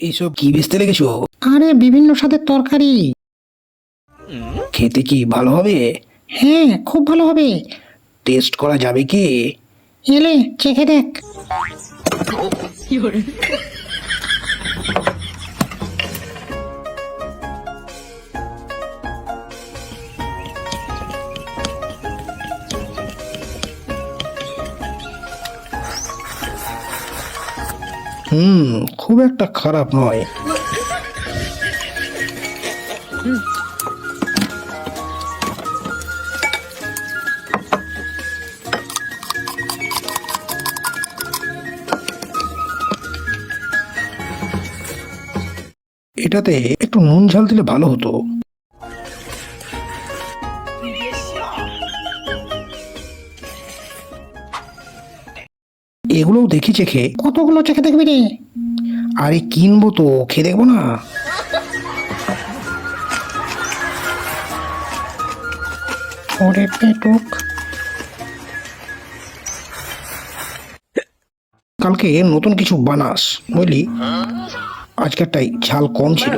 এইসব কি বেচতে লেগেছো? আরে বিভিন্ন স্বাদের তরকারি। খেতে কি ভালো হবে? হ্যাঁ খুব ভালো হবে। টেস্ট করা যাবে কি? এলে চেখে দেখ। হুম খুব একটা খারাপ নয়। এটাতে একটু নুন ঝাল দিলে ভালো হতো। এগুলোও দেখি চেখে। কতগুলো চেখে দেখবি রে? আরে কিনবো তো খেয়ে দেখব না। ওরে পেটুক। কালকে নতুন কিছু বানাস বুঝলি? আজকেরটাই ঝাল কম ছিল।